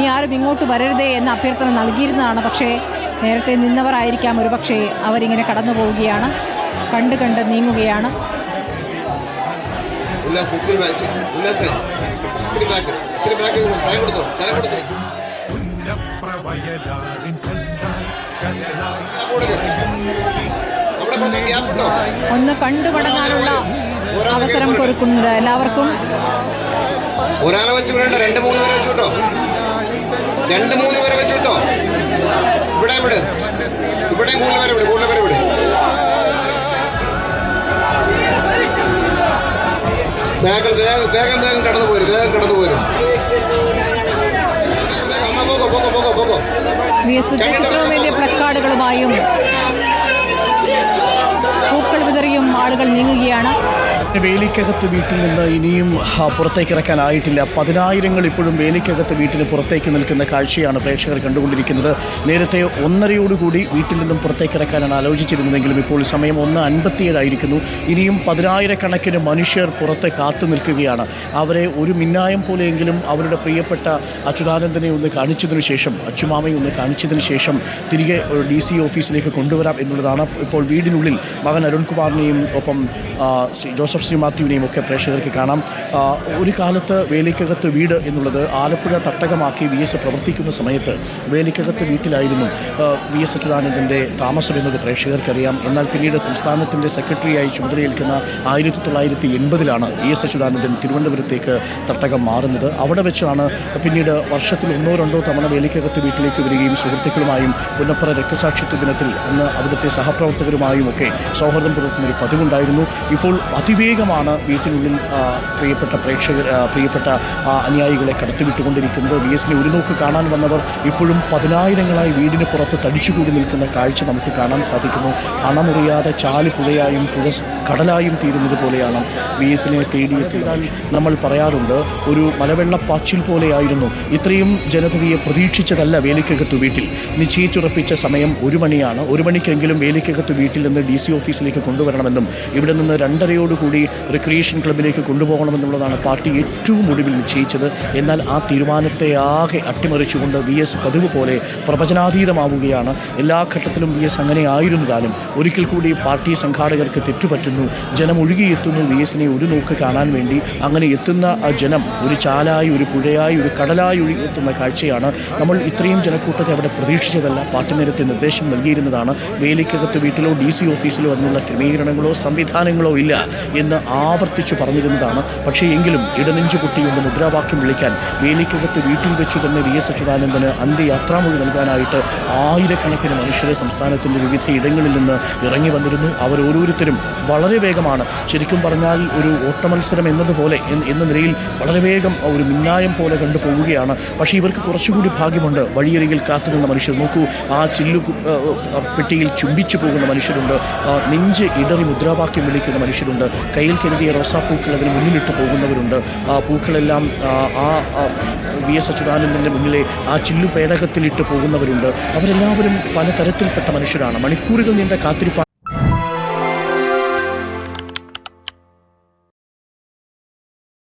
ഇനി ആരും ഇങ്ങോട്ട് വരരുതേ എന്ന അഭ്യർത്ഥന നൽകിയിരുന്നതാണ്. പക്ഷേ നേരത്തെ നിന്നവരായിരിക്കാം ഒരുപക്ഷേ അവരിങ്ങനെ കടന്നു പോവുകയാണ് കണ്ട് കണ്ട് നീങ്ങുകയാണ്. ഒന്ന് കണ്ടു മടങ്ങാനുള്ള അവസരം കൊടുക്കുന്നത് എല്ലാവർക്കും. ഒരാളെ വെച്ച് വേണ്ട രണ്ട് മൂന്ന് പേരെ വെച്ച് വിട്ടോ? രണ്ട് മൂന്ന് പേരെ വെച്ചു കേട്ടോ ഇവിടെ. വിട് ഇവിടെ കൂടുതൽ പേരെ വിട് കൂടുതൽ പേരെ വിട്. സൈക്കിൾ വേഗം വേഗം വേഗം കടന്നു പോരും വേഗം കടന്നു പോരും. ചിത്രവുമേന്തിയ പ്ലക്കാർഡുകളുമായും പൂക്കൾ വിതറിയും ആളുകൾ നീങ്ങുകയാണ്. വേലിക്കകത്ത് വീട്ടിൽ നിന്ന് ഇനിയും പുറത്തേക്ക് ഇറക്കാനായിട്ടില്ല പതിനായിരങ്ങൾ ഇപ്പോഴും വേലിക്കകത്ത് വീട്ടിൽ പുറത്തേക്ക് നിൽക്കുന്ന കാഴ്ചയാണ് പ്രേക്ഷകർ കണ്ടുകൊണ്ടിരിക്കുന്നത്. നേരത്തെ ഒന്നരയോടുകൂടി വീട്ടിൽ നിന്നും പുറത്തേക്ക് ഇറക്കാനാണ് ആലോചിച്ചിരുന്നതെങ്കിലും ഇപ്പോൾ സമയം ഒന്ന് അൻപത്തിയേഴായിരിക്കുന്നു ഇനിയും പതിനായിരക്കണക്കിന് മനുഷ്യർ പുറത്ത് കാത്തു നിൽക്കുകയാണ്. അവരെ ഒരു മിന്നായം പോലെയെങ്കിലും അവരുടെ പ്രിയപ്പെട്ട അച്യുതാനന്ദനെ ഒന്ന് കാണിച്ചതിനു ശേഷം അച്ചുമാമയെ ഒന്ന് കാണിച്ചതിന് ശേഷം തിരികെ ഡി സി ഓഫീസിലേക്ക് കൊണ്ടുവരാം എന്നുള്ളതാണ് ഇപ്പോൾ വീടിനുള്ളിൽ മകൻ അരുൺകുമാറിനെയും ഒപ്പം ജോസഫ് ശ്രീ മാത്യുവിനെയും ഒക്കെ പ്രേക്ഷകർക്ക് കാണാം. ഒരു കാലത്ത് വേലിക്കകത്ത് വീട് എന്നുള്ളത് ആലപ്പുഴ തട്ടകമാക്കി വി എസ് പ്രവർത്തിക്കുന്ന സമയത്ത് വേലിക്കകത്ത് വീട്ടിലായിരുന്നു. വി എസ് അച്യുതാനന്ദന്റെ താമസം എന്നത് പ്രേക്ഷകർക്കറിയാം. എന്നാൽ പിന്നീട് സംസ്ഥാനത്തിന്റെ സെക്രട്ടറിയായി ചുമതലയേൽക്കുന്ന ആയിരത്തി തൊള്ളായിരത്തി എൺപതിലാണ് വി എസ് അച്യുതാനന്ദൻ തിരുവനന്തപുരത്തേക്ക് തട്ടകം മാറുന്നത്. അവിടെ വെച്ചാണ് പിന്നീട് വർഷത്തിൽ ഒന്നോ രണ്ടോ തവണ വേലിക്കകത്ത് വീട്ടിലേക്ക് വരികയും സുഹൃത്തുക്കളുമായും പുന്നപ്പുറ രക്തസാക്ഷിത്വ ദിനത്തിൽ അന്ന് അവിടുത്തെ സഹപ്രവർത്തകരുമായും ഒക്കെ സൗഹൃദം പുലർത്തുന്ന ഒരു പതിവുണ്ടായിരുന്നു. ഇപ്പോൾ അതിവേഗമാണ് വീട്ടിനുള്ളിൽ പ്രിയപ്പെട്ട പ്രേക്ഷകർ പ്രിയപ്പെട്ട അനുയായികളെ കടത്തിവിട്ടുകൊണ്ടിരിക്കുന്നത്. വി എസിനെ ഒരു നോക്ക് കാണാൻ വന്നവർ ഇപ്പോഴും പതിനായിരങ്ങളായി വീടിന് പുറത്ത് തടിച്ചുകൂടി നിൽക്കുന്ന കാഴ്ച നമുക്ക് കാണാൻ സാധിക്കുന്നു. അണമുറിയാതെ ചാൽ പുഴയായും പുഴ കടലായും തീരുന്നത് പോലെയാണ് വി എസിനെ തേടിയെത്തിയാൽ നമ്മൾ പറയാറുണ്ട്. ഒരു മലവെള്ള പാച്ചിൽ പോലെയായിരുന്നു. ഇത്രയും ജനതയെ പ്രതീക്ഷിച്ചതല്ല വേലിക്കകത്ത് വീട്ടിൽ. നിശ്ചയിച്ചുറപ്പിച്ച സമയം ഒരു മണിയാണ്. ഒരു മണിക്കെങ്കിലും വേലിക്കകത്ത് വീട്ടിൽ നിന്ന് ഡി സി ഓഫീസിലേക്ക് കൊണ്ടുവരണമെന്നും ഇവിടെ നിന്ന് രണ്ടരയോടുകൂടി റിക്രിയേഷൻ ക്ലബിലേക്ക് കൊണ്ടുപോകണമെന്നുള്ളതാണ് പാർട്ടി ഏറ്റവും ഒടുവിൽ നിശ്ചയിച്ചത്. എന്നാൽ ആ തീരുമാനത്തെ ആകെ അട്ടിമറിച്ചുകൊണ്ട് വി എസ് പതിവ് പോലെ പ്രവചനാതീതമാവുകയാണ്. എല്ലാ ഘട്ടത്തിലും വി എസ് അങ്ങനെ ആയിരുന്നു താനും ഒരിക്കൽ കൂടി പാർട്ടി സംഘാടകർക്ക് തെറ്റുപറ്റുന്നു. ജനം ഒഴുകിയെത്തുന്നു വി എസിനെ ഒരു നോക്ക് കാണാൻ വേണ്ടി. അങ്ങനെ എത്തുന്ന ആ ജനം ഒരു ചാലായി ഒരു പുഴയായി ഒരു കടലായി ഒഴുകിയെത്തുന്ന കാഴ്ചയാണ് നമ്മൾ ഇത്രയും ജനക്കൂട്ടത്തെ അവിടെ പ്രതീക്ഷിച്ചതല്ല. പാർട്ടി നേരത്തെ നിർദ്ദേശം നൽകിയിരുന്നതാണ്. വേലിക്കകത്ത് വീട്ടിലോ ഡി സി ഓഫീസിലോ അതിനുള്ള ക്രമീകരണങ്ങളോ സംവിധാനങ്ങളോ ഇല്ല എന്ന് ആവർത്തിച്ചു പറഞ്ഞിരുന്നതാണ്. പക്ഷേ എങ്കിലും ഇടനെഞ്ചു എന്ന് മുദ്രാവാക്യം വിളിക്കാൻ വേലിക്കകത്ത് വീട്ടിൽ വെച്ചു തന്നെ വി എസ് അച്യുതാനന്ദന് അന്ത്യയാത്രാമൊഴി നൽകാനായിട്ട് ആയിരക്കണക്കിന് മനുഷ്യരെ സംസ്ഥാനത്തിന്റെ വിവിധ ഇടങ്ങളിൽ നിന്ന് ഇറങ്ങി വന്നിരുന്നു. അവരോരോരുത്തരും വളരെ വേഗമാണ്. ശരിക്കും പറഞ്ഞാൽ ഒരു ഓട്ടമത്സരം എന്നതുപോലെ എന്ന- എന്ന നിലയിൽ വളരെ വേഗം ഒരു മിന്നായം പോലെ കണ്ടു പോവുകയാണ് പക്ഷേ ഇവർക്ക് കുറച്ചുകൂടി ഭാഗ്യമുണ്ട്. വഴിയരികിൽ കാത്തുനിന്ന മനുഷ്യർ നോക്കൂ. ആ ചില്ലു പെട്ടിയിൽ ചുംബിച്ചു പോകുന്ന മനുഷ്യരുണ്ട്. നെഞ്ച് ഇടറി മുദ്രാവാക്യം വിളിക്കുന്ന മനുഷ്യരുണ്ട്. കയ്യിൽ കരുതിയ റോസാപ്പൂക്കൾ അതിന് മുന്നിലിട്ട് പോകുന്നവരുണ്ട്. ആ പൂക്കളെല്ലാം ആ, വി എസ് അച്യുതാനന്ദന്റെ മുന്നിലെ ആ ചില്ലു പേടകത്തിലിട്ട് പോകുന്നവരുണ്ട്. അവരെല്ലാവരും പലതരത്തിൽപ്പെട്ട മനുഷ്യരാണ്. മണിക്കൂറുകൾ നീണ്ട കാത്തിരിപ്പാണ്